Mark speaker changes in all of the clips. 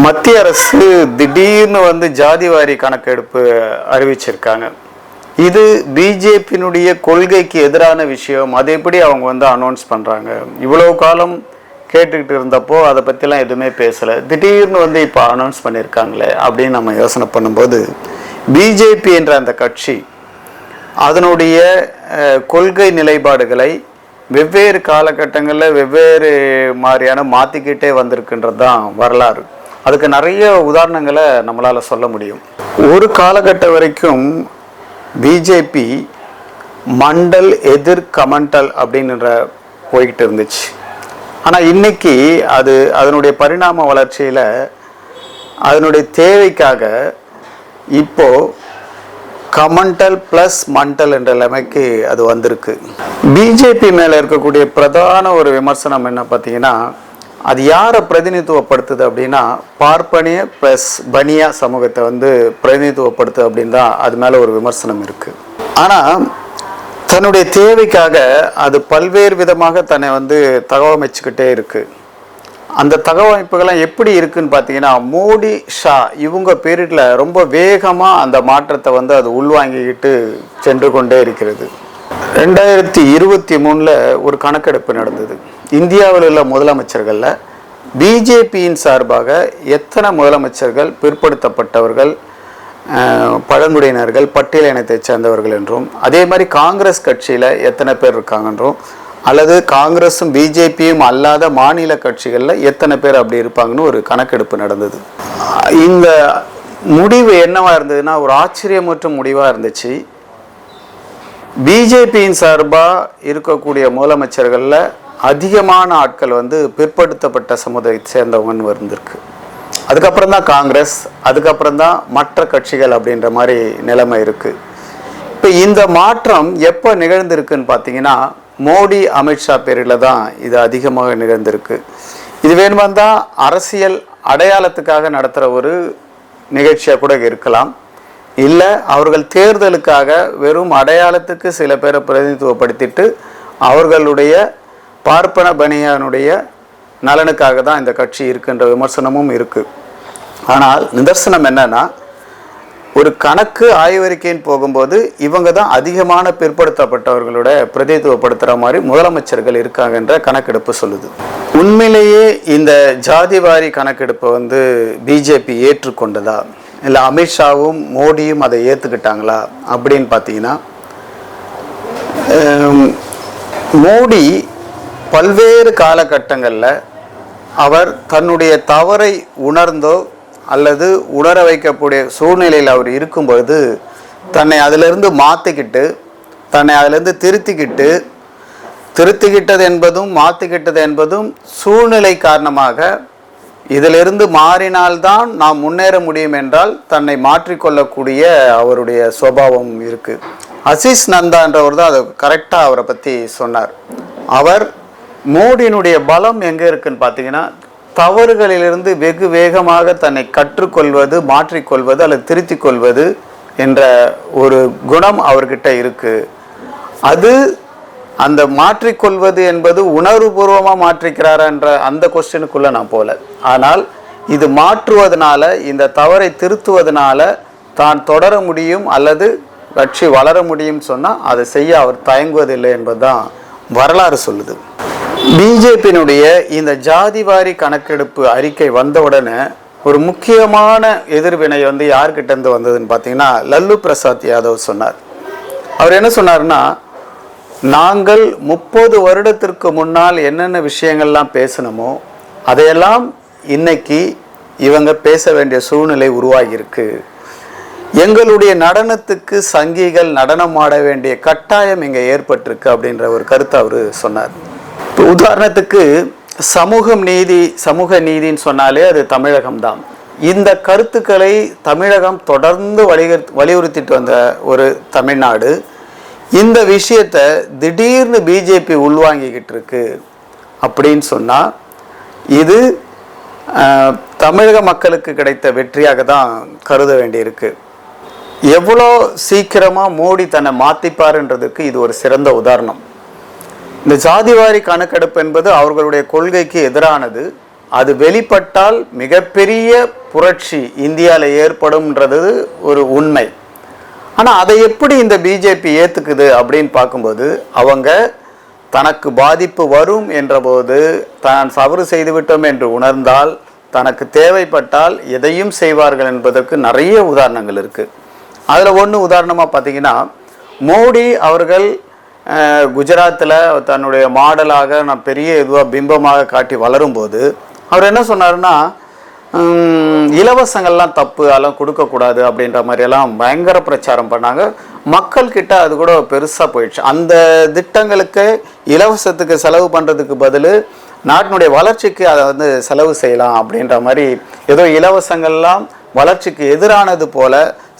Speaker 1: மத்திய அரசு திடீர்னு வந்து ஜாதிவாரி கணக்கெடுப்பு அறிவிச்சிருக்காங்க. இது பிஜேபியினுடைய கொள்கைக்கு எதிரான விஷயம். அது எப்படி அவங்க வந்து அனௌன்ஸ் பண்ணுறாங்க இவ்வளவு காலம் கேட்டுக்கிட்டு இருந்தப்போ அதை பற்றிலாம் எதுவுமே பேசலை. திடீர்னு வந்து இப்போ அனௌன்ஸ் பண்ணியிருக்காங்களே அப்படின்னு நம்ம யோசனை பண்ணும்போது பிஜேபி என்ற அந்த கட்சி அதனுடைய கொள்கை நிலைப்பாடுகளை வெவ்வேறு காலகட்டங்களில் வெவ்வேறு மாதிரியான மாற்றிக்கிட்டே வந்திருக்குன்றது தான் வரலாறு. அதுக்கு நிறைய உதாரணங்களை நம்மளால் சொல்ல முடியும். ஒரு காலகட்டம் வரைக்கும் பிஜேபி மண்டல் எதிர் கமண்டல் அப்படின்ற போய்கிட்டு இருந்துச்சு. ஆனால் இன்னைக்கு அது அதனுடைய பரிணாம வளர்ச்சியில் அதனுடைய தேவைக்காக இப்போ கமண்டல் ப்ளஸ் மண்டல் என்ற நிலைமைக்கு அது வந்திருக்கு. பிஜேபி மேலே இருக்கக்கூடிய பிரதான ஒரு விமர்சனம் என்ன பார்த்தீங்கன்னா அது யாரை பிரதிநிதித்துவப்படுத்துது அப்படின்னா பார்ப்பனிய ப்ளஸ் பனியா சமூகத்தை வந்து பிரதிநிதித்துவப்படுத்துது அப்படின்னு தான் அது மேலே ஒரு விமர்சனம் இருக்குது ஆனால் தன்னுடைய தேவைக்காக அது பல்வேறு விதமாக தன்னை வந்து தகவமைச்சுக்கிட்டே இருக்குது அந்த தகவமைப்புகள்லாம் எப்படி இருக்குன்னு பார்த்தீங்கன்னா மோடி ஷா இவங்க பீரியடில் ரொம்ப வேகமாக அந்த மாற்றத்தை வந்து அது உள்வாங்கிக்கிட்டு சென்று கொண்டே இருக்கிறது. ரெண்டாயிரத்தி இருபத்தி மூணில் ஒரு கணக்கெடுப்பு நடந்தது. இந்தியாவில் உள்ள முதலமைச்சர்களில் பிஜேபியின் சார்பாக எத்தனை முதலமைச்சர்கள் பிற்படுத்தப்பட்டவர்கள் பழங்குடியினர்கள் பட்டியல் இனத்தைச் சேர்ந்தவர்கள் என்றும் அதே மாதிரி காங்கிரஸ் கட்சியில் எத்தனை பேர் இருக்காங்கன்றும் அல்லது காங்கிரஸும் பிஜேபியும் அல்லாத மாநில கட்சிகளில் எத்தனை பேர் அப்படி இருப்பாங்கன்னு ஒரு கணக்கெடுப்பு நடந்தது. இந்த முடிவு என்னவாக இருந்ததுன்னா ஒரு ஆச்சரியமற்ற முடிவாக இருந்துச்சு. பிஜேபியின் சார்பாக இருக்கக்கூடிய முதலமைச்சர்களில் அதிகமான ஆட்கள் வந்து பிற்படுத்தப்பட்ட சமுதாயத்தை சேர்ந்தவங்கன்னு வந்திருக்கு அதுக்கப்புறம் தான் காங்கிரஸ் அதுக்கப்புறம் தான் மற்ற கட்சிகள் அப்படின்ற மாதிரி நிலைமை இருக்குது இப்போ இந்த மாற்றம் எப்போ நிகழ்ந்திருக்குன்னு பார்த்தீங்கன்னா மோடி அமித்ஷா பேரில் தான் இது அதிகமாக நிகழ்ந்திருக்கு. இது வேணுமா தான் அரசியல் அடையாளத்துக்காக நடத்துகிற ஒரு நிகழ்ச்சியாக கூட இருக்கலாம். இல்லை அவர்கள் தேர்தலுக்காக வெறும் அடையாளத்துக்கு சில பேரை பிரதிநிதித்துவப்படுத்திட்டு அவர்களுடைய பார்ப்பன பணியானுடைய நலனுக்காக தான் இந்த கட்சி இருக்குன்ற விமர்சனமும் இருக்குது ஆனால் நிதர்சனம் என்னன்னா ஒரு கணக்கு ஆய்வறிக்கைன்னு போகும்போது இவங்க தான் அதிகமான பிற்படுத்தப்பட்டவர்களோட பிரதிநிதித்துவப்படுத்துகிற மாதிரி முதலமைச்சர்கள் இருக்காங்கன்ற கணக்கெடுப்பு சொல்லுது. உண்மையிலேயே இந்த ஜாதிவாரி கணக்கெடுப்பை வந்து பிஜேபி ஏற்றுக்கொண்டதா? இல்லை அமித்ஷாவும் மோடியும் அதை ஏற்றுக்கிட்டாங்களா அப்படின்னு பார்த்தீங்கன்னா மோடி பல்வேறு காலகட்டங்களில் அவர் தன்னுடைய தவறை உணர்ந்தோ அல்லது உணர வைக்கக்கூடிய சூழ்நிலையில் அவர் இருக்கும்பொழுது தன்னை அதிலிருந்து மாற்றிக்கிட்டு தன்னை அதிலிருந்து திருத்திக்கிட்டு திருத்திக்கிட்டது என்பதும் மாற்றிக்கிட்டது என்பதும் சூழ்நிலை காரணமாக இதிலிருந்து மாறினால்தான் நாம் முன்னேற முடியும் என்றால் தன்னை மாற்றிக்கொள்ளக்கூடிய அவருடைய சுபாவம் இருக்குது அசீஸ் நந்தான்றவர் தான் அதை கரெக்டாக அவரை பற்றி சொன்னார். அவர் மோடியினுடைய பலம் எங்கே இருக்குன்னு பார்த்தீங்கன்னா தவறுகளிலிருந்து வெகு வேகமாக தன்னை கற்றுக்கொள்வது மாற்றிக்கொள்வது அல்லது திருத்திக் கொள்வது என்ற ஒரு குணம் அவர்கிட்ட இருக்குது அது அந்த மாற்றிக்கொள்வது என்பது உணர்வுபூர்வமாக மாற்றிக்கிறாரா என்ற அந்த கொஸ்டினுக்குள்ளே நான் போல. ஆனால் இது மாற்றுவதனால இந்த தவறை திருத்துவதனால தான் தொடர முடியும் அல்லது கட்சி வளர முடியும் சொன்னால் அதை செய்ய அவர் தயங்குவதில்லை என்பதுதான் வரலாறு சொல்லுது. பிஜேபியினுடைய இந்த ஜாதிவாரி கணக்கெடுப்பு அறிக்கை வந்தவுடனே ஒரு முக்கியமான எதிர்வினை வந்து யார்கிட்ட இருந்து வந்ததுன்னு பார்த்தீங்கன்னா லல்லு பிரசாத் யாதவ் சொன்னார். அவர் என்ன சொன்னார்னா நாங்கள் முப்பது வருடத்திற்கு முன்னால் என்னென்ன விஷயங்கள்லாம் பேசணுமோ அதையெல்லாம் இன்னைக்கு இவங்க பேச வேண்டிய சூழ்நிலை உருவாகியிருக்கு. எங்களுடைய நடனத்துக்கு சங்கிகள் நடனம் ஆட வேண்டிய கட்டாயம் இங்கே ஏற்பட்டிருக்கு அப்படின்ற ஒரு கருத்தை அவர் சொன்னார். உதாரணத்துக்கு சமூகம் நீதி சமூக நீதின்னு சொன்னாலே அது தமிழகம்தான். இந்த கருத்துக்களை தமிழகம் தொடர்ந்து வலியுறு வலியுறுத்திட்டு வந்த ஒரு தமிழ்நாடு. இந்த விஷயத்தை திடீர்னு பிஜேபி உள்வாங்கிக்கிட்டு இருக்கு அப்படின்னு சொன்னால் இது தமிழக மக்களுக்கு கிடைத்த வெற்றியாக தான் கருத வேண்டியிருக்கு. எவ்வளோ சீக்கிரமாக மோடி தன்னை மாற்றிப்பாருன்றதுக்கு இது ஒரு சிறந்த உதாரணம். இந்த ஜாதிவாரி கணக்கெடுப்பு என்பது அவர்களுடைய கொள்கைக்கு எதிரானது. அது வெளிப்பட்டால் மிகப்பெரிய புரட்சி இந்தியாவில் ஏற்படும்ன்றது ஒரு உண்மை. ஆனால் அதை எப்படி இந்த பிஜேபி ஏற்றுக்குது அப்படின்னு பார்க்கும்போது அவங்க தனக்கு பாதிப்பு வரும் என்றபோது தான் தவறு செய்துவிட்டோம் என்று உணர்ந்தால் தனக்கு தேவைப்பட்டால் எதையும் செய்வார்கள் என்பதற்கு நிறைய உதாரணங்கள் இருக்குது அதில் ஒன்று உதாரணமாக பார்த்தீங்கன்னா மோடி அவர்கள் குஜராத்தில் தன்னுடைய மாடலாக நான் பெரிய இதுவாக பிம்பமாக காட்டி வளரும்போது அவர் என்ன சொன்னாருன்னா இலவசங்கள்லாம் தப்பு அதெல்லாம் கொடுக்கக்கூடாது அப்படின்ற மாதிரியெல்லாம் பயங்கர பிரச்சாரம் பண்ணாங்க. மக்கள்கிட்ட அது கூட பெருசாக போயிடுச்சு. அந்த திட்டங்களுக்கு இலவசத்துக்கு செலவு பண்ணுறதுக்கு பதில் நாட்டினுடைய வளர்ச்சிக்கு அதை வந்து செலவு செய்யலாம் அப்படின்ற மாதிரி ஏதோ இலவசங்கள்லாம் வளர்ச்சிக்கு எதிரானது போல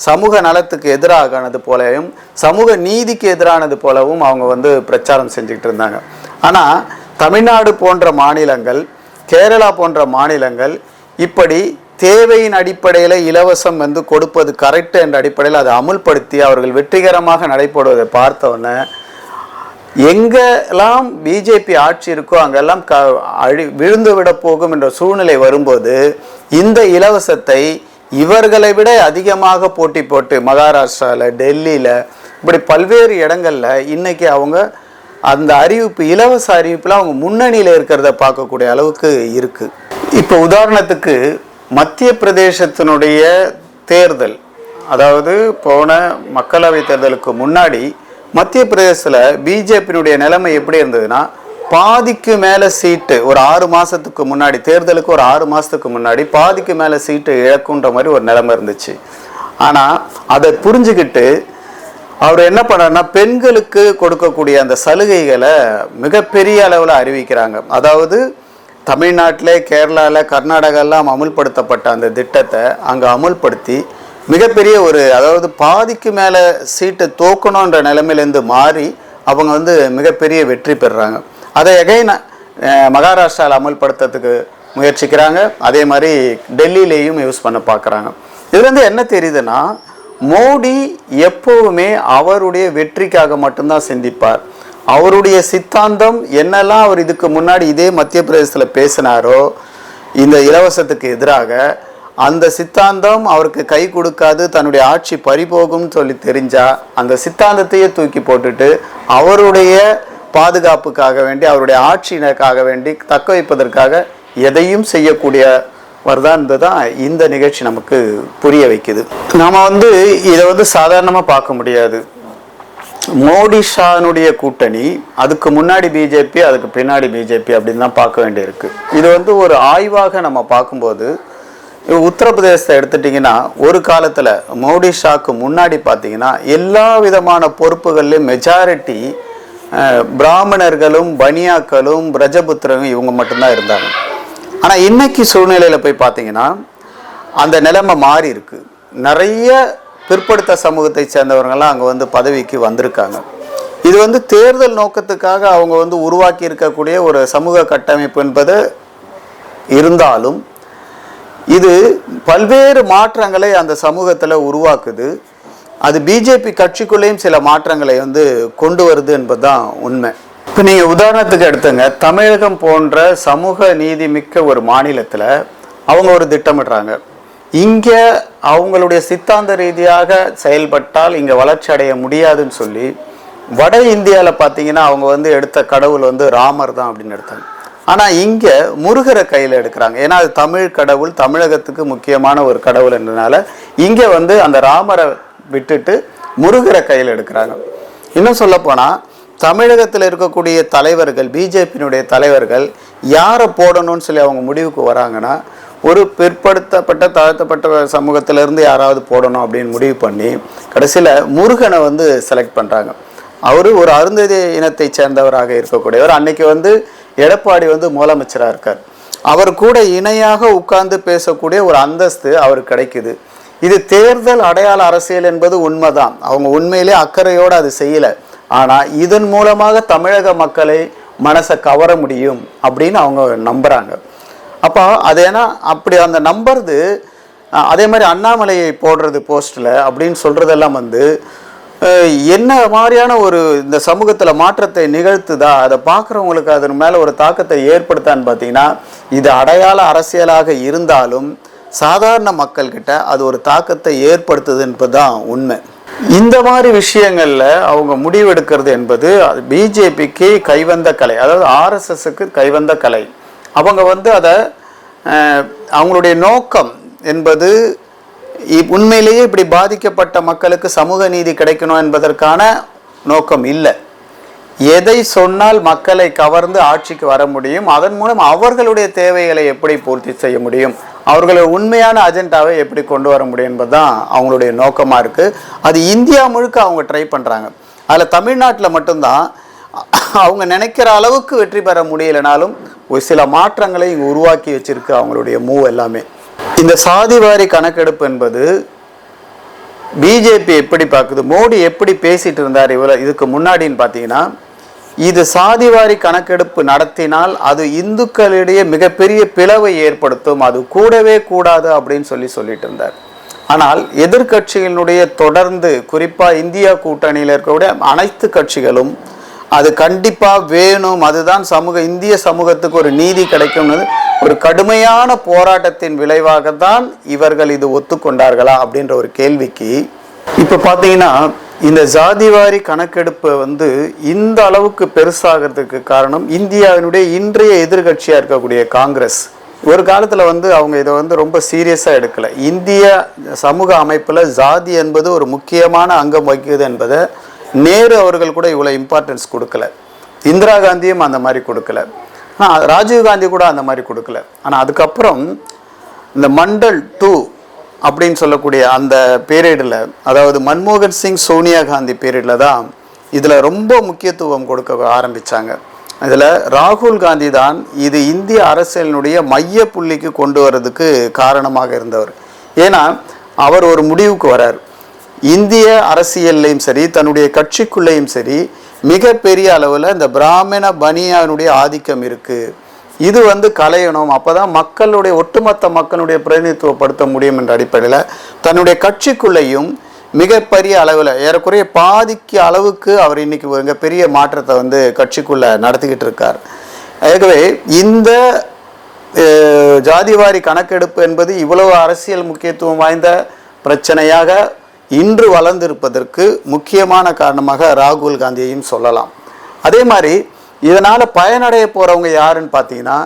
Speaker 1: சமூக நலத்துக்கு எதிரானது போலவும் சமூக நீதிக்கு எதிரானது போலவும் அவங்க வந்து பிரச்சாரம் செஞ்சுக்கிட்டு இருந்தாங்க. ஆனால் தமிழ்நாடு போன்ற மாநிலங்கள் கேரளா போன்ற மாநிலங்கள் இப்படி தேவையின் அடிப்படையில் இலவசம் வந்து கொடுப்பது கரெக்ட் என்ற அடிப்படையில் அதை அமுல்படுத்தி அவர்கள் வெற்றிகரமாக நடைபெறுவதை பார்த்தோன்னே எங்கெல்லாம் பிஜேபி ஆட்சி இருக்கோ அங்கெல்லாம் க அழி விழுந்து விட போகும் என்ற சூழ்நிலை வரும்போது இந்த இலவசத்தை இவர்களை விட அதிகமாக போட்டி போட்டு மகாராஷ்டிராவில் டெல்லியில் இப்படி பல்வேறு இடங்களில் இன்றைக்கி அவங்க அந்த அறிவிப்பு இலவச அறிவிப்பில் அவங்க முன்னணியில் இருக்கிறத பார்க்கக்கூடிய அளவுக்கு இருக்குது இப்போ உதாரணத்துக்கு மத்திய பிரதேசத்தினுடைய தேர்தல் அதாவது போன மக்களவை தேர்தலுக்கு முன்னாடி மத்திய பிரதேசத்தில் பிஜேபியினுடைய நிலைமை எப்படி இருந்ததுன்னா பாதிக்கு மேலே சீட்டு ஒரு ஆறு மாதத்துக்கு முன்னாடி தேர்தலுக்கு ஒரு ஆறு மாதத்துக்கு முன்னாடி பாதிக்கு மேலே சீட்டு இழக்குன்ற மாதிரி ஒரு நிலைமை இருந்துச்சு. ஆனால் அதை புரிஞ்சுக்கிட்டு அவர் என்ன பண்ணாருன்னா பெண்களுக்கு கொடுக்கக்கூடிய அந்த சலுகைகளை மிகப்பெரிய அளவில் அறிவிக்கிறாங்க. அதாவது தமிழ்நாட்டில் கேரளாவில் கர்நாடகாலாம் அமுல்படுத்தப்பட்ட அந்த திட்டத்தை அங்கே அமுல்படுத்தி மிகப்பெரிய ஒரு அதாவது பாதிக்கு மேலே சீட்டை தோக்கணுன்ற நிலைமையிலேருந்து மாறி அவங்க வந்து மிகப்பெரிய வெற்றி பெறுறாங்க. அதை எகைன் மகாராஷ்டிராவில் அமல்படுத்துறதுக்கு முயற்சிக்கிறாங்க. அதே மாதிரி டெல்லியிலேயும் யூஸ் பண்ண பார்க்குறாங்க. இதுலேருந்து என்ன தெரியுதுன்னா மோடி எப்போவுமே அவருடைய வெற்றிக்காக மட்டும்தான் சிந்திப்பார். அவருடைய சித்தாந்தம் என்னெல்லாம் அவர் இதுக்கு முன்னாடி இதே மத்திய பிரதேசத்தில் பேசினாரோ இந்த இலவசத்துக்கு எதிராக அந்த சித்தாந்தம் அவருக்கு கை கொடுக்காது தன்னுடைய ஆட்சி பறிபோகும்னு சொல்லி தெரிஞ்சால் அந்த சித்தாந்தத்தையே தூக்கி போட்டுட்டு அவருடைய பாதுகாப்புக்காக வேண்டி அவருடைய ஆட்சியினருக்காக வேண்டி தக்க வைப்பதற்காக எதையும் செய்யக்கூடிய தான் தான் இந்த நிகழ்ச்சி நமக்கு புரிய வைக்குது. நாம் வந்து இதை வந்து சாதாரணமாக பார்க்க முடியாது. மோடி ஷானுடைய கூட்டணி அதுக்கு முன்னாடி பிஜேபி அதுக்கு பின்னாடி பிஜேபி அப்படின்னு தான் பார்க்க வேண்டியிருக்கு. இது வந்து ஒரு ஆய்வாக நம்ம பார்க்கும்போது உத்தரப்பிரதேசத்தை எடுத்துட்டிங்கன்னா ஒரு காலத்தில் மோடி ஷாக்கு முன்னாடி பார்த்தீங்கன்னா எல்லா விதமான பொறுப்புகள்லையும் மெஜாரிட்டி பிராமணர்களும் பனியாக்களும் பிரஜபுத்திரரும் இவங்க மட்டும்தான் இருந்தாங்க. ஆனால் இன்னைக்கு சூழ்நிலையில் போய் பார்த்தீங்கன்னா அந்த நிலைமை மாறி இருக்கு. நிறைய பிற்படுத்த சமூகத்தை சேர்ந்தவர்கள்லாம் அங்கே வந்து பதவிக்கு வந்திருக்காங்க. இது வந்து தேர்தல் நோக்கத்துக்காக அவங்க வந்து உருவாக்கி இருக்கக்கூடிய ஒரு சமூக கட்டமைப்பு என்பது இருந்தாலும் இது பல்வேறு மாற்றங்களை அந்த சமூகத்தில் உருவாக்குது. அது பிஜேபி கட்சிக்குள்ளேயும் சில மாற்றங்களை வந்து கொண்டு வருது என்பதுதான் உண்மை. இப்போ நீங்கள் உதாரணத்துக்கு எடுத்துங்க. தமிழகம் போன்ற சமூக நீதி மிக்க ஒரு மாநிலத்தில் அவங்க ஒரு திட்டமிடுறாங்க. இங்கே அவங்களுடைய சித்தாந்த ரீதியாக செயல்பட்டால் இங்கே வளர்ச்சி அடைய முடியாதுன்னு சொல்லி வட இந்தியாவில் பார்த்தீங்கன்னா அவங்க வந்து எடுத்த கடவுள் வந்து ராமர் தான் அப்படின்னு எடுத்தாங்க. ஆனால் இங்கே முருகரை கையில் எடுக்கிறாங்க. ஏன்னா அது தமிழ் கடவுள் தமிழகத்துக்கு முக்கியமான ஒரு கடவுள் என்றனால இங்கே வந்து அந்த ராமரை விட்டுட்டு முருகரை கையில் எடுக்கிறாங்க. இன்னும் சொல்லப்போனால் தமிழகத்தில் இருக்கக்கூடிய தலைவர்கள் பிஜேபியினுடைய தலைவர்கள் யாரை போடணும்னு சொல்லி அவங்க முடிவுக்கு வராங்கன்னா ஒரு பிற்படுத்தப்பட்ட தாழ்த்தப்பட்ட சமூகத்திலேருந்து யாராவது போடணும் அப்படின்னு முடிவு பண்ணி கடைசியில் முருகனை வந்து செலக்ட் பண்ணுறாங்க அவர் ஒரு அருந்ததி இனத்தை சேர்ந்தவராக இருக்கக்கூடியவர் அன்னைக்கு வந்து எடப்பாடி வந்து முதலமைச்சராக இருக்கார். அவர் கூட இணையாக உட்கார்ந்து பேசக்கூடிய ஒரு அந்தஸ்து அவருக்கு கிடைக்குது. இது தேர்தல் அடையாள அரசியல் என்பது உண்மைதான். அவங்க உண்மையிலே அக்கறையோடு அது செய்யலை. ஆனால் இதன் மூலமாக தமிழக மக்களை மனசை கவர முடியும் அப்படின்னு அவங்க நம்புகிறாங்க அப்போ அது ஏன்னா அப்படி அந்த நம்புறது அதே மாதிரி அண்ணாமலையை போடுறது போஸ்ட்டில் அப்படின்னு சொல்கிறதெல்லாம் வந்து என்ன மாதிரியான ஒரு இந்த சமூகத்தில் மாற்றத்தை நிகழ்த்துதா? அதை பார்க்குறவங்களுக்கு அதன் மேலே ஒரு தாக்கத்தை ஏற்படுத்தான்னு பார்த்தீங்கன்னா இது அடையாள அரசியலாக இருந்தாலும் சாதாரண மக்கள்கிட்ட அது ஒரு தாக்கத்தை ஏற்படுத்துது என்பதுதான் உண்மை. இந்த மாதிரி விஷயங்களில் அவங்க முடிவெடுக்கிறது என்பது பிஜேபிக்கு கைவந்த கலை. அதாவது ஆர்எஸ்எஸ்க்கு கைவந்த கலை. அவங்க வந்து அதை அவங்களுடைய நோக்கம் என்பது உண்மையிலேயே இப்படி பாதிக்கப்பட்ட மக்களுக்கு சமூக நீதி கிடைக்கணும் என்பதற்கான நோக்கம் இல்லை. எதை சொன்னால் மக்களை கவர்ந்து ஆட்சிக்கு வர முடியும் அதன் மூலம் அவர்களுடைய தேவைகளை எப்படி பூர்த்தி செய்ய முடியும் அவர்களை உண்மையான அஜெண்டாவை எப்படி கொண்டு வர முடியும் என்பதுதான் அவங்களுடைய நோக்கமாக இருக்குது அது இந்தியா முழுக்க அவங்க ட்ரை பண்ணுறாங்க அதில் தமிழ்நாட்டில் மட்டும்தான் அவங்க நினைக்கிற அளவுக்கு வெற்றி பெற முடியலைனாலும் ஒரு சில மாற்றங்களை இங்கே உருவாக்கி வச்சிருக்கு அவங்களுடைய மூவ் எல்லாமே. இந்த சாதிவாரி கணக்கெடுப்பு என்பது பிஜேபி எப்படி பார்க்குது? மோடி எப்படி பேசிட்டு இருந்தார்? இவ்வளோ இதுக்கு முன்னாடின்னு பார்த்தீங்கன்னா இது சாதிவாரி கணக்கெடுப்பு நடத்தினால் அது இந்துக்களிடையே மிகப்பெரிய பிளவை ஏற்படுத்தும். அது கூடவே கூடாது அப்படின்னு சொல்லி சொல்லிட்டு இருந்தார். ஆனால் எதிர்க்கட்சிகளினுடைய தொடர்ந்து குறிப்பாக இந்தியா கூட்டணியில் இருக்கக்கூடிய அனைத்து கட்சிகளும் அது கண்டிப்பாக வேணும். அதுதான் சமூக இந்திய சமூகத்துக்கு ஒரு நீதி கிடைக்கும்னு ஒரு கடுமையான போராட்டத்தின் விளைவாக தான் இவர்கள் இது ஒத்துக்கொண்டார்களா அப்படின்ற ஒரு கேள்விக்கு இப்போ பார்த்தீங்கன்னா இந்த ஜாதிவாரி கணக்கெடுப்பு வந்து இந்த அளவுக்கு பெருசாகிறதுக்கு காரணம் இந்தியாவினுடைய இன்றைய எதிர்கட்சியாக இருக்கக்கூடிய காங்கிரஸ். ஒரு காலத்தில் வந்து அவங்க இதை வந்து ரொம்ப சீரியஸாக எடுக்கலை. இந்திய சமூக அமைப்பில் ஜாதி என்பது ஒரு முக்கியமான அங்கம் வகிக்குது என்பதை நேரு அவர்கள் கூட இவ்வளோ இம்பார்ட்டன்ஸ் கொடுக்கல. இந்திரா காந்தியும் அந்த மாதிரி கொடுக்கல. ஆனால் ராஜீவ் காந்தி கூட அந்த மாதிரி கொடுக்கல. ஆனால் அதுக்கப்புறம் இந்த மண்டல் டூ அப்படின்னு சொல்லக்கூடிய அந்த பீரியடில் அதாவது மன்மோகன் சிங் சோனியா காந்தி பீரியடில் தான் இதில் ரொம்ப முக்கியத்துவம் கொடுக்க ஆரம்பித்தாங்க இதில் ராகுல் காந்தி தான் இது இந்திய அரசியலினுடைய மைய புள்ளிக்கு கொண்டு வர்றதுக்கு காரணமாக இருந்தவர். ஏன்னா அவர் ஒரு முடிவுக்கு வரார். இந்திய அரசியல்லையும் சரி தன்னுடைய கட்சிக்குள்ளேயும் சரி மிகப்பெரிய அளவில் இந்த பிராமண பனியானுடைய ஆதிக்கம் இருக்குது இது வந்து கலையணும். அப்பதான் மக்களுடைய ஒட்டுமொத்த மக்களுடைய பிரதிநிதித்துவப்படுத்த முடியும் என்ற அடிப்படையில் தன்னுடைய கட்சிக்குள்ளேயும் மிகப்பெரிய அளவில் ஏறக்குறைய பாதிக்கு அளவுக்கு அவர் இன்னைக்கு மிக பெரிய மாற்றத்தை வந்து கட்சிக்குள்ளே நடத்திக்கிட்டு இருக்கார். ஆகவே இந்த ஜாதிவாரி கணக்கெடுப்பு என்பது இவ்வளவு அரசியல் முக்கியத்துவம் வாய்ந்த பிரச்சனையாக இன்று வளர்ந்திருப்பதற்கு முக்கியமான காரணமாக ராகுல் காந்தியையும் சொல்லலாம். அதே மாதிரி இதனால் பயனடைய போகிறவங்க யாருன்னு பார்த்தீங்கன்னா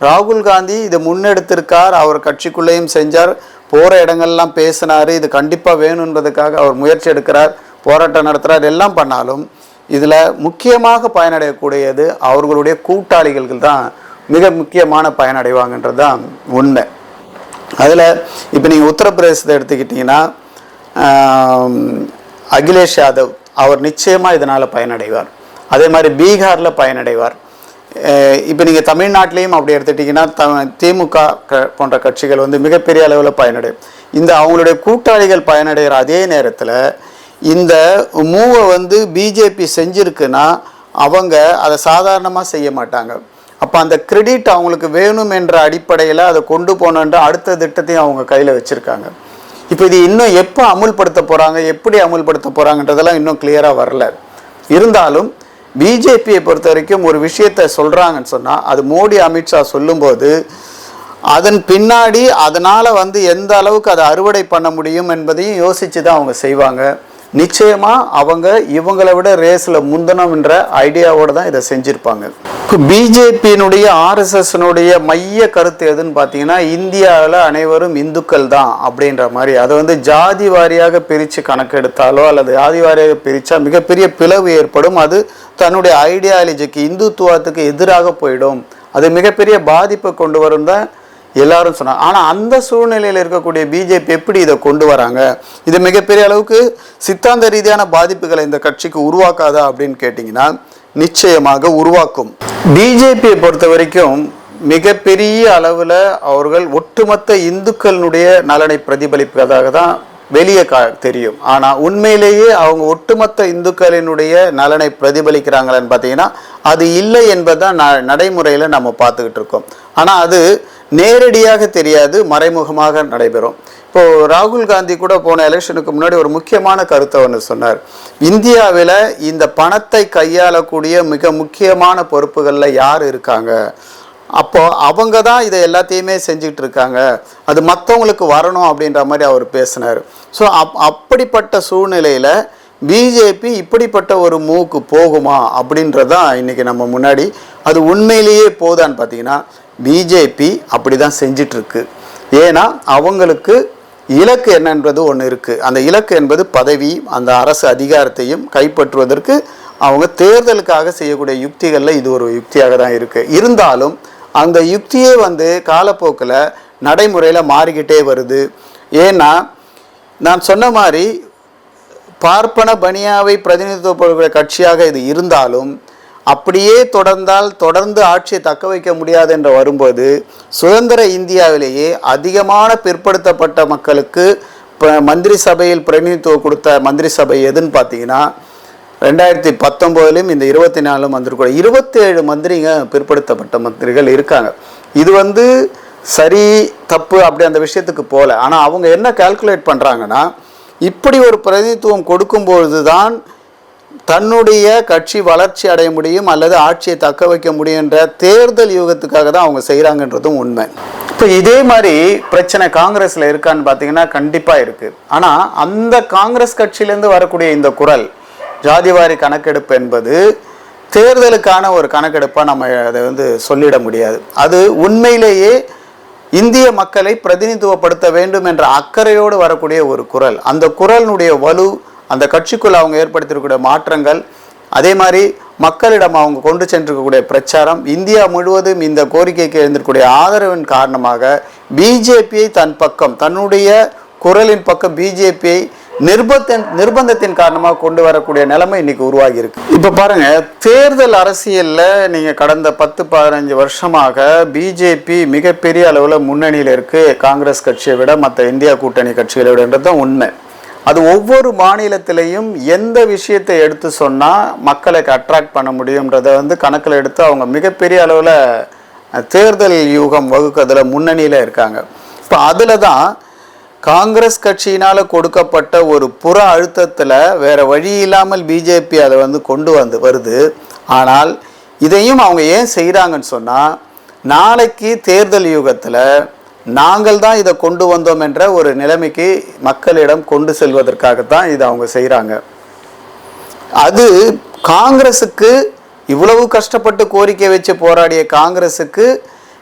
Speaker 1: ராகுல் காந்தி இதை முன்னெடுத்திருக்கார் அவர் கட்சிக்குள்ளேயும் செஞ்சார் போகிற இடங்கள்லாம் பேசினார் இது கண்டிப்பாக வேணுன்றதுக்காக அவர் முயற்சி எடுக்கிறார் போராட்டம் நடத்துகிறார் எல்லாம் பண்ணாலும் இதில் முக்கியமாக பயனடையக்கூடியது அவர்களுடைய கூட்டாளிகள் தான் மிக முக்கியமான பயனடைவாங்கன்றது தான் உண்மை. அதில் இப்போ நீங்கள் உத்தரப்பிரதேசத்தை எடுத்துக்கிட்டிங்கன்னா அகிலேஷ் யாதவ் அவர் நிச்சயமாக இதனால் பயனடைவார். அதே மாதிரி பீகாரில் பயனடைவார். இப்போ நீங்கள் தமிழ்நாட்டிலையும் அப்படி எடுத்துட்டிங்கன்னா த திமுக க போன்ற கட்சிகள் வந்து மிகப்பெரிய அளவில் பயனடையும் இந்த அவங்களுடைய கூட்டாளிகள் பயனடைகிற அதே நேரத்தில் இந்த மூவை வந்து பிஜேபி செஞ்சிருக்குன்னா அவங்க அதை சாதாரணமாக செய்ய மாட்டாங்க. அப்போ அந்த கிரெடிட் அவங்களுக்கு வேணும் என்ற அடிப்படையில் அதை கொண்டு போனன்ற அடுத்த திட்டத்தையும் அவங்க கையில் வச்சுருக்காங்க. இப்போ இது இன்னும் எப்போ அமுல்படுத்த போகிறாங்க எப்படி அமுல்படுத்த போகிறாங்கன்றதெல்லாம் இன்னும் கிளியராக வரல. இருந்தாலும் பிஜேபியை பொறுத்த வரைக்கும் ஒரு விஷயத்தை சொல்கிறாங்கன்னு சொன்னால் அது மோடி அமித்ஷா சொல்லும்போது அதன் பின்னாடி அதனால் வந்து எந்த அளவுக்கு அதை அறுவடை பண்ண முடியும் என்பதையும் யோசித்து தான் அவங்க செய்வாங்க. நிச்சயமாக அவங்க இவங்களை விட ரேஸில் முந்தணும்ன்ற ஐடியாவோடு தான் இதை செஞ்சுருப்பாங்க. பிஜேபியினுடைய ஆர்எஸ்எஸ்னுடைய மைய கருத்து எதுன்னு பார்த்தீங்கன்னா இந்தியாவில் அனைவரும் இந்துக்கள் தான் அப்படின்ற மாதிரி. அதை வந்து ஜாதி வாரியாக பிரித்து கணக்கெடுத்தாலோ அல்லது ஜாதி வாரியாக பிரித்தா மிகப்பெரிய பிளவு ஏற்படும். அது தன்னுடைய ஐடியாலஜிக்கு இந்துத்துவத்துக்கு எதிராக போயிடும். அது மிகப்பெரிய பாதிப்பை கொண்டு வரும் தான் எல்லாரும் சொன்னாங்க. ஆனால் அந்த சூழ்நிலையில் இருக்கக்கூடிய பிஜேபி எப்படி இதை கொண்டு வராங்க? இது மிகப்பெரிய அளவுக்கு சித்தாந்த ரீதியான பாதிப்புகளை இந்த கட்சிக்கு உருவாக்காதா அப்படின்னு கேட்டிங்கன்னா நிச்சயமாக உருவாக்கும். பிஜேபியை பொறுத்த வரைக்கும் மிகப்பெரிய அளவில் அவர்கள் ஒட்டுமொத்த இந்துக்களினுடைய நலனை பிரதிபலிப்பதாக தான் வெளியே கா தெரியும். ஆனால் உண்மையிலேயே அவங்க ஒட்டுமொத்த இந்துக்களினுடைய நலனை பிரதிபலிக்கிறாங்களான்னு பார்த்தீங்கன்னா அது இல்லை என்பதுதான் ந நடைமுறையில் நம்ம பார்த்துக்கிட்டு இருக்கோம். ஆனால் அது நேரடியாக தெரியாது மறைமுகமாக நடைபெறும். இப்போது ராகுல் காந்தி கூட போன எலெக்ஷனுக்கு முன்னாடி ஒரு முக்கியமான கருத்தை ஒன்று சொன்னார். இந்தியாவில் இந்த பணத்தை கையாளக்கூடிய மிக முக்கியமான பொறுப்புகளில் யார் இருக்காங்க? அப்போ அவங்க தான் இதை எல்லாத்தையுமே செஞ்சுக்கிட்டு இருக்காங்க அது மற்றவங்களுக்கு வரணும் அப்படின்ற மாதிரி அவர் பேசினார். ஸோ அப் அப்படிப்பட்ட சூழ்நிலையில் பிஜேபி இப்படிப்பட்ட ஒரு மூவுக்கு போகுமா அப்படின்றது தான் இன்றைக்கி நம்ம முன்னாடி அது உண்மையிலேயே போதான்னு பார்த்தீங்கன்னா பிஜேபி அப்படி தான் செஞ்சிட்ருக்கு ஏன்னா அவங்களுக்கு இலக்கு என்னன்றது ஒன்று இருக்குது அந்த இலக்கு என்பது பதவி அந்த அரசு அதிகாரத்தையும் கைப்பற்றுவதற்கு அவங்க தேர்தலுக்காக செய்யக்கூடிய யுக்திகளில் இது ஒரு யுக்தியாக தான் இருக்குது இருந்தாலும் அந்த யுக்தியே வந்து காலப்போக்கில் நடைமுறையில் மாறிக்கிட்டே வருது. ஏன்னா நான் சொன்ன மாதிரி பார்ப்பன பனியாவை பிரதிநிதித்துவப்படுகிற கட்சியாக இது இருந்தாலும் அப்படியே தொடர்ந்தால் தொடர்ந்து ஆட்சியை தக்க வைக்க முடியாது என்று வரும்போது சுதந்திர இந்தியாவிலேயே அதிகமான பிற்படுத்தப்பட்ட மக்களுக்கு மந்திரி சபையில் பிரதிநிதித்துவம் கொடுத்த மந்திரி சபை எதுன்னு பார்த்தீங்கன்னா ரெண்டாயிரத்தி பத்தொம்போதுலையும் இந்த இருபத்தி நாலும் இருபத்தி இருபத்தேழு மந்திரிங்க பிற்படுத்தப்பட்ட மந்திரிகள் இருக்காங்க. இது வந்து சரி தப்பு அப்படி அந்த விஷயத்துக்கு போகல. ஆனால் அவங்க என்ன கால்குலேட் பண்ணுறாங்கன்னா இப்படி ஒரு பிரதிநிதித்துவம் கொடுக்கும்பொழுது தான் தன்னுடைய கட்சி வளர்ச்சி அடைய முடியும் அல்லது ஆட்சியை தக்க வைக்க முடியுன்ற தேர்தல் யூகத்துக்காக தான் அவங்க செய்கிறாங்கன்றதும் உண்மை. இப்போ இதே மாதிரி பிரச்சனை காங்கிரஸில் இருக்கான்னு பார்த்தீங்கன்னா கண்டிப்பாக இருக்குது ஆனால் அந்த காங்கிரஸ் கட்சியிலேருந்து வரக்கூடிய இந்த குரல் ஜாதிவாரி கணக்கெடுப்பு என்பது தேர்தலுக்கான ஒரு கணக்கெடுப்பாக நம்ம அதை வந்து சொல்லிட முடியாது. அது உண்மையிலேயே இந்திய மக்களை பிரதிநிதித்துவப்படுத்த வேண்டும் என்ற அக்கறையோடு வரக்கூடிய ஒரு குரல். அந்த குரலினுடைய வலு அந்த கட்சிக்குள் அவங்க ஏற்படுத்தியிருக்கக்கூடிய மாற்றங்கள் அதே மாதிரி மக்களிடம் அவங்க கொண்டு சென்றிருக்கக்கூடிய பிரச்சாரம் இந்தியா முழுவதும் இந்த கோரிக்கைக்கு எழுந்திருக்கக்கூடிய ஆதரவின் காரணமாக பிஜேபியை தன் பக்கம் தன்னுடைய குரலின் பக்கம் பிஜேபியை நிர்பந்தத்தின் நிர்பந்தத்தின் காரணமாக கொண்டு வரக்கூடிய நிலைமை இன்னைக்கு உருவாகி இருக்கு இப்போ பாருங்க தேர்தல் அரசியலில் நீங்கள் கடந்த பத்து பதினஞ்சு வருஷமாக பிஜேபி மிகப்பெரிய அளவில் முன்னணியில் இருக்கு. காங்கிரஸ் கட்சியை விட மற்ற இந்தியா கூட்டணி கட்சிகளை விடன்றது தான் உண்மை. அது ஒவ்வொரு மாநிலத்திலையும் எந்த விஷயத்தை எடுத்து சொன்னால் மக்களுக்கு அட்ராக்ட் பண்ண முடியுன்றதை வந்து கணக்கில் எடுத்து அவங்க மிகப்பெரிய அளவில் தேர்தல் யூகம் வகுக்கிறதுல முன்னணியில் இருக்காங்க. இப்போ அதில் தான் காங்கிரஸ் கட்சியினால் கொடுக்கப்பட்ட ஒரு புற அழுத்தத்தில் வேறு வழி இல்லாமல் பிஜேபி அதை வந்து கொண்டு வந்து வருது. ஆனால் இதையும் அவங்க ஏன் செய்கிறாங்கன்னு சொன்னால் நாளைக்கு தேர்தல் யுகத்தில் நாங்கள் தான் இதை கொண்டு வந்தோம் என்ற ஒரு நிலைமைக்கு மக்களிடம் கொண்டு செல்வதற்காகத்தான் இதை அவங்க செய்கிறாங்க அது காங்கிரஸுக்கு இவ்வளவு கஷ்டப்பட்டு கோரிக்கை வச்சு போராடிய காங்கிரஸுக்கு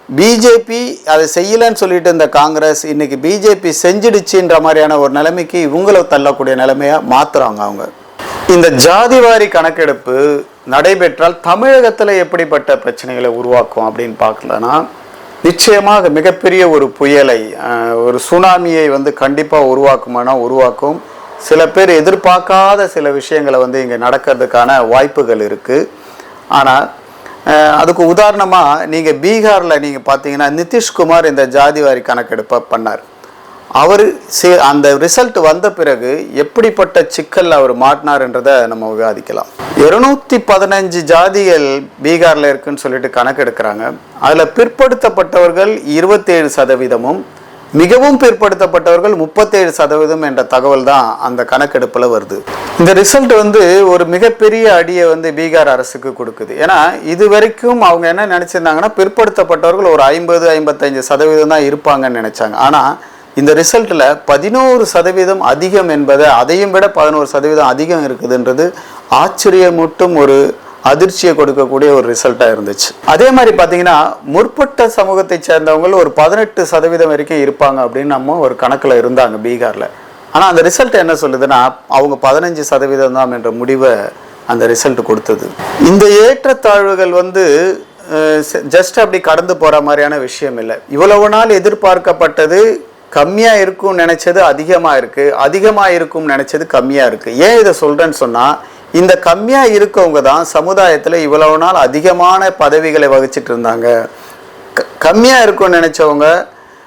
Speaker 1: பிஜேபி அதை செய்யலைன்னு சொல்லிட்டு இந்த காங்கிரஸ் இன்னைக்கு பிஜேபி செஞ்சிடுச்சுன்ற மாதிரியான ஒரு நிலைமைக்கு இவங்கள தள்ளக்கூடிய நிலைமையாக மாத்துறாங்க அவங்க. இந்த ஜாதிவாரி கணக்கெடுப்பு நடைபெற்றால் தமிழகத்தில் எப்படிப்பட்ட பிரச்சனைகளை உருவாக்கும் அப்படின்னு பார்க்கலன்னா நிச்சயமாக மிகப்பெரிய ஒரு புயலை ஒரு சுனாமியை வந்து கண்டிப்பாக உருவாக்குமானா உருவாக்கும். சில பேர் எதிர்பார்க்காத சில விஷயங்களை வந்து இங்கே நடக்கிறதுக்கான வாய்ப்புகள் இருக்குது ஆனால் அதுக்கு உதாரணமாக நீங்கள் பீகாரில் நீங்கள் பார்த்தீங்கன்னா நிதிஷ்குமார் இந்த ஜாதிவாரி கணக்கெடுப்பை பண்ணார். அவர் சே அந்த ரிசல்ட் வந்த பிறகு எப்படிப்பட்ட சிக்கல் அவர் மாட்டினார்ன்றதை நம்ம விவாதிக்கலாம். இருநூத்தி பதினஞ்சு ஜாதிகள் பீகாரில் இருக்குன்னு சொல்லிட்டு கணக்கெடுக்கிறாங்க. அதில் பிற்படுத்தப்பட்டவர்கள் இருபத்தேழு சதவீதமும் மிகவும் பிற்படுத்தப்பட்டவர்கள் முப்பத்தேழு சதவீதம் என்ற தகவல் தான் அந்த கணக்கெடுப்பில் வருது. இந்த ரிசல்ட் வந்து ஒரு மிகப்பெரிய அடியை வந்து பீகார் அரசுக்கு கொடுக்குது. ஏன்னா இது வரைக்கும் அவங்க என்ன நினச்சிருந்தாங்கன்னா பிற்படுத்தப்பட்டவர்கள் ஒரு ஐம்பது ஐம்பத்தஞ்சு சதவீதம் தான் இருப்பாங்கன்னு நினச்சாங்க. ஆனால் இந்த ரிசல்ட்டில் பதினோரு சதவீதம் அதிகம் என்பதை அதையும் விட பதினோரு சதவீதம் அதிகம் இருக்குதுன்றது ஆச்சரியமூட்டும் ஒரு அதிர்ச்சியை கொடுக்கக்கூடிய ஒரு ரிசல்ட்டாக இருந்துச்சு. அதே மாதிரி பார்த்தீங்கன்னா முற்பட்ட சமூகத்தை சேர்ந்தவங்க ஒரு பதினெட்டு சதவீதம் வரைக்கும் இருப்பாங்க அப்படின்னு நம்ம ஒரு கணக்கில் இருந்தாங்க பீகாரில். ஆனால் அந்த ரிசல்ட் என்ன சொல்லுதுன்னா அவங்க பதினஞ்சு சதவீதம் தான் என்ற முடிவை அந்த ரிசல்ட் கொடுத்தது. இந்த ஏற்றத்தாழ்வுகள் வந்து ஜஸ்ட் அப்படி கடந்து போகிற மாதிரியான விஷயம் இல்லை. இவ்வளவு நாள் எதிர்பார்க்கப்பட்டது கம்மியாக இருக்கும்னு நினச்சது அதிகமாக இருக்குது அதிகமாக இருக்கும்னு நினச்சது கம்மியாக இருக்குது ஏன் இதை சொல்கிறேன்னு சொன்னால் இந்த கம்மியாக இருக்கவங்க தான் சமுதாயத்தில் இவ்வளவு நாள் அதிகமான பதவிகளை வகிச்சிட்டு இருந்தாங்க க- இருக்கும்னு நினச்சவங்க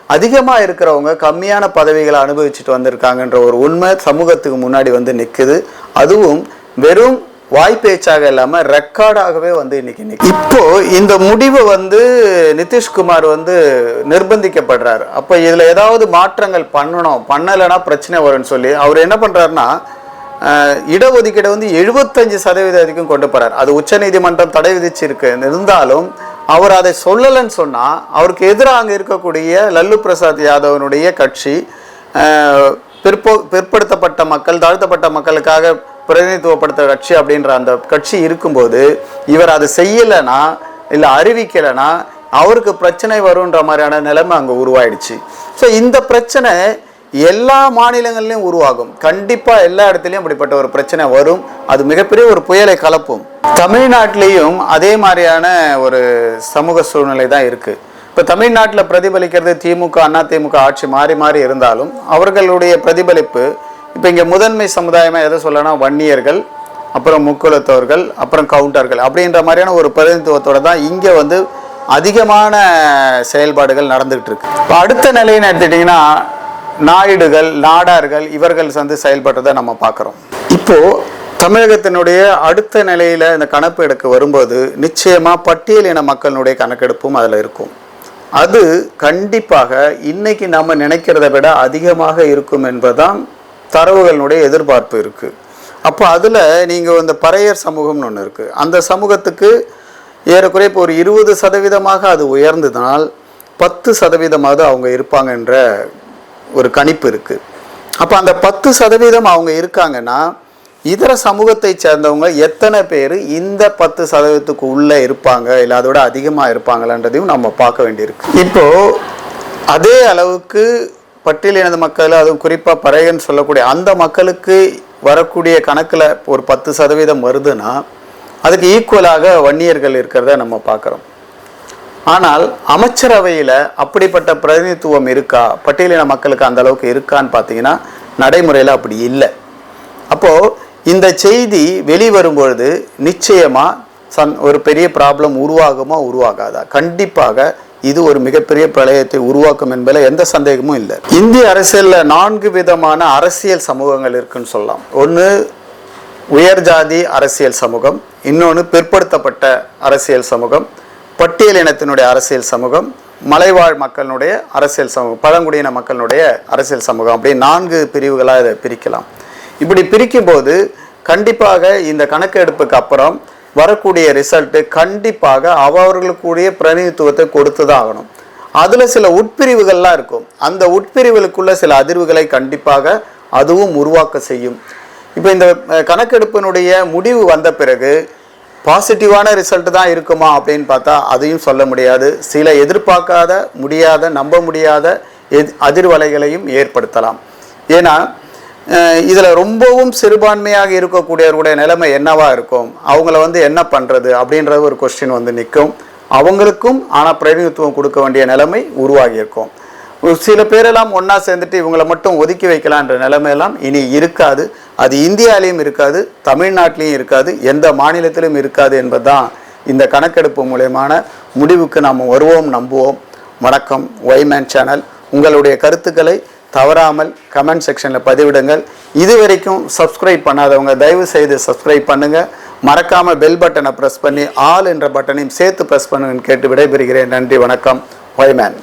Speaker 1: அதிகமாக இருக்கிறவங்க கம்மியான பதவிகளை அனுபவிச்சுட்டு வந்திருக்காங்கன்ற ஒரு உண்மை சமூகத்துக்கு முன்னாடி வந்து நிற்குது அதுவும் வெறும் வாய்ப்பேச்சாக இல்லாமல் ரெக்கார்டாகவே வந்து இன்னைக்கு நிக்கு. இப்போ இந்த முடிவை வந்து நிதிஷ்குமார் வந்து நிர்பந்திக்கப்படுறாரு அப்போ இதில் ஏதாவது மாற்றங்கள் பண்ணணும் பண்ணலைன்னா பிரச்சனை வரும்னு சொல்லி அவர் என்ன பண்ணுறாருன்னா இடஒதுக்கீடை வந்து எழுபத்தஞ்சு சதவீதம் வரைக்கும் கொண்டு போகிறார் அது உச்சநீதிமன்றம் தடை விதிச்சிருக்கு. இருந்தாலும் அவர் அதை சொல்லலைன்னு சொன்னால் அவருக்கு எதிராக அங்கே இருக்கக்கூடிய லல்லு பிரசாத் யாதவனுடைய கட்சி பிற்போ பிற்படுத்தப்பட்ட மக்கள் தாழ்த்தப்பட்ட மக்களுக்காக பிரதிநிதித்துவப்படுத்த கட்சி அப்படின்ற அந்த கட்சி இருக்கும்போது இவர் அதை செய்யலைன்னா இல்லை அறிவிக்கலைன்னா அவருக்கு பிரச்சனை வருன்ற மாதிரியான நிலைமை அங்கே உருவாயிடுச்சு. ஸோ இந்த பிரச்சனை எல்லா மாநிலங்கள்லையும் உருவாகும். கண்டிப்பாக எல்லா இடத்துலையும் அப்படிப்பட்ட ஒரு பிரச்சனை வரும். அது மிகப்பெரிய ஒரு புயலை கலப்பும். தமிழ்நாட்டிலையும் அதே மாதிரியான ஒரு சமூக சூழ்நிலை தான் இருக்குது இப்போ தமிழ்நாட்டில் பிரதிபலிக்கிறது திமுக அண்ணா திமுக ஆட்சி மாறி மாறி இருந்தாலும் அவர்களுடைய பிரதிபலிப்பு இப்போ இங்கே முதன்மை சமுதாயமாக எதை சொல்லலாம் வன்னியர்கள் அப்புறம் முக்குலத்தவர்கள் அப்புறம் கவுண்டர்கள் அப்படின்ற மாதிரியான ஒரு பிரதிநிதித்துவத்தோட தான் இங்கே வந்து அதிகமான செயல்பாடுகள் நடந்துகிட்டு இருக்கு. இப்போ அடுத்த நிலைன்னு எடுத்துட்டிங்கன்னா நாயுடுகள் நாடார்கள் இவர்கள் வந்து செயல்பட்டதை நம்ம பார்க்குறோம். இப்போ தமிழகத்தினுடைய அடுத்த நிலையில் இந்த கணக்கெடுக்க வரும்போது நிச்சயமாக பட்டியலின மக்களுடைய கணக்கெடுப்பும் அதில் இருக்கும். அது கண்டிப்பாக இன்னைக்கு நம்ம நினைக்கிறத விட அதிகமாக இருக்கும் என்பதுதான் தரவுகளுடைய எதிர்பார்ப்பு இருக்குது அப்போ அதில் நீங்கள் இந்த பறையர் சமூகம்னு ஒன்று இருக்குது அந்த சமூகத்துக்கு ஏறக்குறைய இப்போ ஒரு இருபது சதவீதமாக அது உயர்ந்ததுனால் பத்து சதவீதமாவது அவங்க இருப்பாங்கன்ற ஒரு கணிப்பு இருக்குது அப்போ அந்த பத்து சதவீதம் அவங்க இருக்காங்கன்னா இதர சமூகத்தை சேர்ந்தவங்க எத்தனை பேர் இந்த பத்து சதவீதத்துக்கு உள்ளே இருப்பாங்க இல்லை அதோட அதிகமாக இருப்பாங்களான்றதையும் நம்ம பார்க்க வேண்டியிருக்கு. இப்போ அதே அளவுக்கு பட்டியலினது மக்கள் அதுவும் குறிப்பாக பறையன்னு சொல்லக்கூடிய அந்த மக்களுக்கு வரக்கூடிய கணக்கில் ஒரு பத்து சதவீதம் வருதுன்னா அதுக்கு ஈக்குவலாக வன்னியர்கள் இருக்கிறத நம்ம பார்க்குறோம். ஆனால் அமைச்சரவையில் அப்படிப்பட்ட பிரதிநிதித்துவம் இருக்கா? பட்டியலின மக்களுக்கு அந்த அளவுக்கு இருக்கான்னு பார்த்தீங்கன்னா நடைமுறையில் அப்படி இல்லை. அப்போது இந்த செய்தி வெளிவரும்பொழுது நிச்சயமாக சன் ஒரு பெரிய ப்ராப்ளம் உருவாகுமா உருவாகாதா? கண்டிப்பாக இது ஒரு மிகப்பெரிய பிரளயத்தை உருவாக்கும் என்பதில் எந்த சந்தேகமும் இல்லை. இந்திய அரசியலில் நான்கு விதமான அரசியல் சமூகங்கள் இருக்குன்னு சொல்லலாம். ஒன்று உயர் ஜாதி அரசியல் சமூகம். இன்னொன்று பிற்படுத்தப்பட்ட அரசியல் சமூகம். பட்டியலினத்தினுடைய அரசியல் சமூகம் மலைவாழ் மக்களுடைய அரசியல் சமூகம் பழங்குடியின மக்களுடைய அரசியல் சமூகம் அப்படி நான்கு பிரிவுகளாக இதை பிரிக்கலாம். இப்படி பிரிக்கும்போது கண்டிப்பாக இந்த கணக்கெடுப்புக்கு அப்புறம் வரக்கூடிய ரிசல்ட்டு கண்டிப்பாக அவர்களுக்குரிய பிரதிநிதித்துவத்தை கொடுத்து தான் ஆகணும். அதில் சில உட்பிரிவுகள்லாம் இருக்கும். அந்த உட்பிரிவுகளுக்குள்ள சில அதிர்வுகளை கண்டிப்பாக அதுவும் உருவாக்க செய்யும். இப்போ இந்த கணக்கெடுப்பினுடைய முடிவு வந்த பிறகு பாசிட்டிவான ரிசல்ட் தான் இருக்குமா அப்படின்னு பார்த்தா அதையும் சொல்ல முடியாது. சில எதிர்பார்க்காத முடியாத நம்ப முடியாத எத் அதிர்வலைகளையும் ஏற்படுத்தலாம். ஏன்னா இதில் ரொம்பவும் சிறுபான்மையாக இருக்கக்கூடியவருடைய நிலைமை என்னவா இருக்கும்? அவங்கள வந்து என்ன பண்ணுறது அப்படின்ற ஒரு கொஸ்டின் வந்து நிற்கும். அவங்களுக்கும் ஆனால் பிரதிநிதித்துவம் கொடுக்க வேண்டிய நிலைமை உருவாகியிருக்கும் சில பேரெல்லாம் ஒன்றா சேர்ந்துட்டு இவங்களை மட்டும் ஒதுக்கி வைக்கலான்ற நிலைமையெல்லாம் இனி இருக்காது. அது இந்தியாலையும் இருக்காது தமிழ்நாட்டிலையும் இருக்காது எந்த மாநிலத்திலும் இருக்காது என்பதுதான் இந்த கணக்கெடுப்பு மூலயமான முடிவுக்கு நாம் வருவோம் நம்புவோம். வணக்கம் ஒய்மேன் சேனல் உங்களுடைய கருத்துக்களை தவறாமல் கமெண்ட் செக்ஷனில் பதிவிடுங்கள். இது வரைக்கும் சப்ஸ்கிரைப் பண்ணாதவங்க தயவு செய்து சப்ஸ்கிரைப் பண்ணுங்கள் மறக்காமல் பெல் பட்டனை ப்ரெஸ் பண்ணி ஆல் என்ற பட்டனையும் சேர்த்து ப்ரெஸ் பண்ணுங்கன்னு கேட்டு விடைபெறுகிறேன். நன்றி வணக்கம் ஒய்மேன்